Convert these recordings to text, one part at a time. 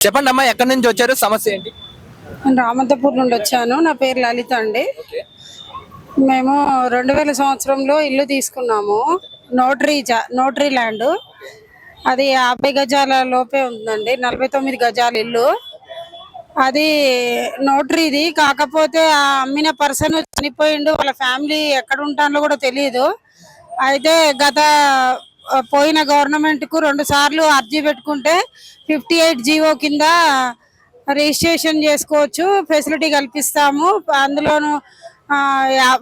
చెప్పండి అమ్మా ఎక్కడి నుంచి వచ్చారు? సమస్య ఏంటి? నేను రామంతపూర్ నుండి వచ్చాను. నా పేరు లలిత అండి. మేము రెండు వేల సంవత్సరంలో ఇల్లు తీసుకున్నాము. నోటరీ జా నోటరీ ల్యాండ్. అది యాభై గజాల లోపే ఉందండి. నలభై తొమ్మిది గజాల ఇల్లు. అది నోటరీది. కాకపోతే ఆ అమ్మిన పర్సన్ చనిపోయిండు. వాళ్ళ ఫ్యామిలీ ఎక్కడ ఉంటానో కూడా తెలియదు అయితే గత పోయిన గవర్నమెంట్కు రెండు సార్లు అర్జీ పెట్టుకుంటే ఫిఫ్టీ ఎయిట్ జీవో కింద రిజిస్ట్రేషన్ చేసుకోవచ్చు ఫెసిలిటీ కల్పిస్తాము. అందులోను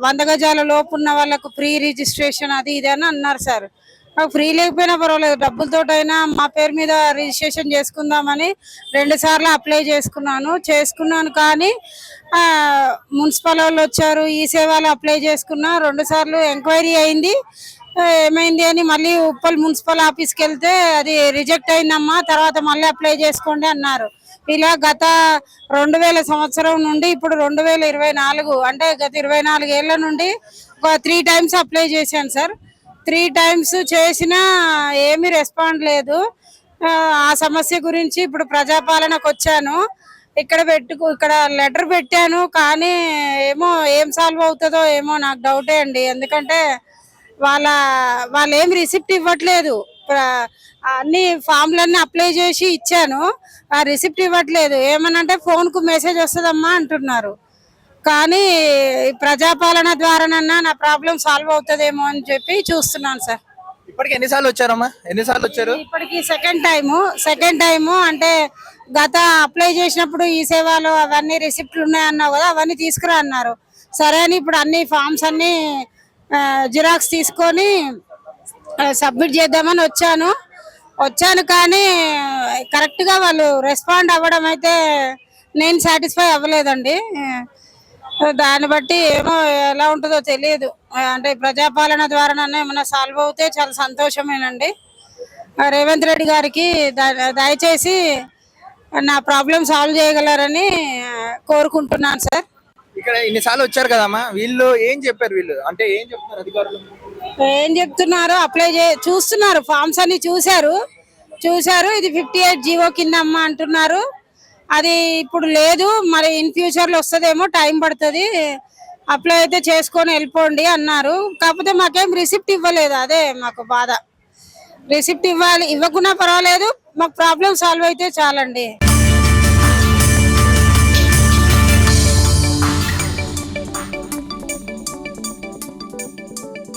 వంద గజాల లోపు ఉన్న వాళ్ళకు ఫ్రీ రిజిస్ట్రేషన్ అది ఇది అని అన్నారు సార్. నాకు ఫ్రీ లేకపోయినా పర్వాలేదు డబ్బులతోటైనా మా పేరు మీద రిజిస్ట్రేషన్ చేసుకుందామని రెండు సార్లు అప్లై చేసుకున్నాను. చేసుకున్నాను కానీ మున్సిపల్ వాళ్ళు వచ్చారు ఈ సేవలు అప్లై చేసుకున్నా రెండు సార్లు ఎంక్వైరీ అయింది. ఏమైంది అని మళ్ళీ ఉప్పల్ మున్సిపల్ ఆఫీస్కి వెళ్తే అది రిజెక్ట్ అయిందమ్మా తర్వాత మళ్ళీ అప్లై చేసుకోండి అన్నారు. ఇలా గత రెండు వేల సంవత్సరం నుండి ఇప్పుడు రెండు వేల ఇరవై నాలుగు అంటే గత ఇరవై నాలుగు నుండి ఒక త్రీ టైమ్స్ అప్లై చేశాను సార్. త్రీ టైమ్స్ చేసినా ఏమీ రెస్పాండ్ లేదు. ఆ, ఆ సమస్య గురించి ఇప్పుడు ప్రజాపాలనకు వచ్చాను. ఇక్కడ పెట్టుకు ఇక్కడ లెటర్ పెట్టాను కానీ ఏమో ఏం సాల్వ్ అవుతుందో ఏమో నాకు డౌటే అండి. ఎందుకంటే వాళ్ళ వాళ్ళు ఏం రిసిప్ట్ ఇవ్వట్లేదు. అన్ని ఫామ్లన్నీ అప్లై చేసి ఇచ్చాను. ఆ రిసిప్ట్ ఇవ్వట్లేదు. ఏమనంటే ఫోన్కు మెసేజ్ వస్తుందమ్మా అంటున్నారు. కానీ ప్రజాపాలన ద్వారానన్నా నా ప్రాబ్లం సాల్వ్ అవుతుందేమో అని చెప్పి చూస్తున్నాను సార్. ఇప్పటికి ఎన్నిసార్లు వచ్చారమ్మా? ఎన్నిసార్లు వచ్చారు? ఇప్పటికి సెకండ్ టైము సెకండ్ టైము అంటే గత అప్లై చేసినప్పుడు ఈ సేవలు అవన్నీ రిసిప్ట్లు ఉన్నాయన్నావు కదా అవన్నీ తీసుకురా అన్నారు. సరే అని ఇప్పుడు అన్ని ఫామ్స్ అన్ని జిరాక్స్ తీసుకొని సబ్మిట్ చేద్దామని వచ్చాను. వచ్చాను కానీ కరెక్ట్గా వాళ్ళు రెస్పాండ్ అవ్వడం అయితే నేను సాటిస్ఫై అవ్వలేదండి. దాన్ని బట్టి ఏమో ఎలా ఉంటుందో తెలియదు. అంటే ప్రజాపాలన ద్వారానన్నా ఏమైనా సాల్వ్ అవుతే చాలా సంతోషమేనండి. రేవంత్ రెడ్డి గారికి దయచేసి నా ప్రాబ్లం సాల్వ్ చేయగలరని కోరుకుంటున్నాను సార్. ఇక్కడ ఇన్నిసార్లు వచ్చారు కదమ్మా? వీళ్ళు ఏం చెప్పారు వీళ్ళు? అంటే ఏం చెప్తున్నారు అధికారులు? ఏం చెప్తున్నారు? అప్లై చే చూస్తున్నారు. ఫామ్స్ అన్ని చూశారు. చూశారు. ఇది ఫిఫ్టీ ఎయిట్ జీవో కింద అమ్మ అంటున్నారు. అది ఇప్పుడు లేదు. మరి ఇన్ ఫ్యూచర్లో వస్తుందేమో టైం పడుతుంది. అప్లై అయితే చేసుకొని వెళ్ళిపోండి అన్నారు. కాకపోతే మాకేం రిసిప్ట్ ఇవ్వలేదు. అదే మాకు బాధ. రిసిప్ట్ ఇవ్వాలి ఇవ్వకున్నా పర్వాలేదు. మాకు ప్రాబ్లం సాల్వ్ అయితే చాలండి.